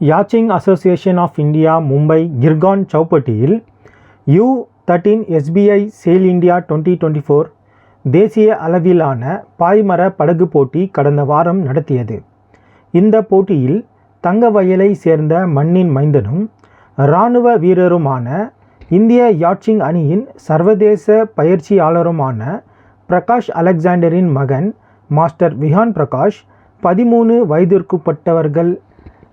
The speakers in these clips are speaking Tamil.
Yachting association of India Mumbai Girgaon சௌப்பட்டியில் U thirteen SBI sail India twenty twenty four தேசிய அளவிலான பாய்மர படகு போட்டி கடந்த வாரம் நடத்தியது. இந்த போட்டியில் தங்க வயலை சேர்ந்த மண்ணின் மைந்தனும் இராணுவ வீரருமான இந்திய யாட்சிங் அணியின் சர்வதேச பயிற்சியாளருமான பிரகாஷ் அலெக்சாண்டரின் மகன் மாஸ்டர் விஹான் பிரகாஷ் பதிமூணு வயதிற்குட்பட்டவர்கள்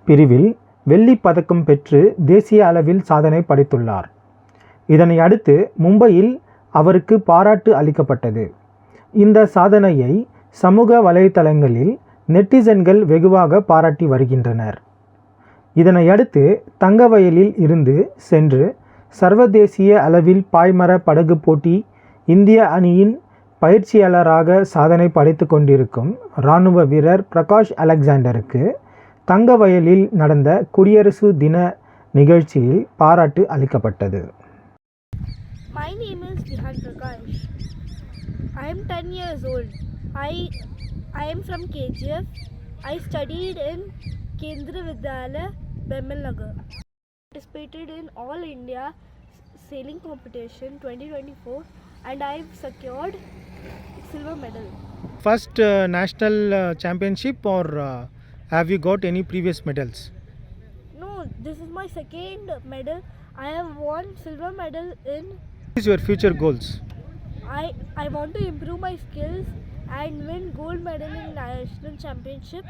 பிரிவில் வெள்ளி பதக்கம் பெற்று தேசிய அளவில் சாதனை படைத்துள்ளார். இதனை அடுத்து மும்பையில் அவருக்கு பாராட்டு அளிக்கப்பட்டது. இந்த சாதனையை சமூக வலைதளங்களில் நெட்டிசன்கள் வெகுவாக பாராட்டி வருகின்றனர். இதனையடுத்து தங்கவயலில் இருந்து சென்று சர்வதேசிய அளவில் பாய்மர படகு போட்டி இந்திய அணியின் பயிற்சியாளராக சாதனை படைத்து கொண்டிருக்கும் இராணுவ வீரர் பிரகாஷ் அலெக்சாண்டருக்கு தங்கவயலில் நடந்த குடியரசு தின நிகழ்ச்சியில் பாராட்டு அளிக்கப்பட்டது My name is Vihan Prakash. I am 10 years old. I I am from KGF. I studied in Kendra Vidyalaya, Bemal Nagar. Participated in All India Sailing Competition 2024 and I have secured silver medal. First uh, national uh, championship or uh, have you got any previous medals? No, this is my second medal. I have won silver medal in What is your future goals? I I want to improve my skills and win gold medal in national championship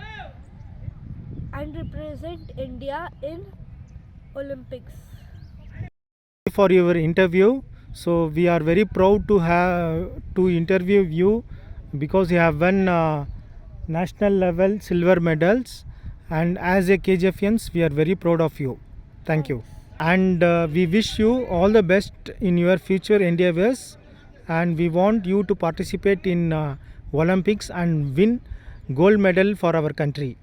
and represent India in Olympics. for your interview so we are very proud to have to interview you because you have won uh, national level silver medals and as a kgfians we are very proud of you. Thank you. And uh, we wish you all the best in your future endeavors and we want you to participate in uh, olympics and win gold medal for our country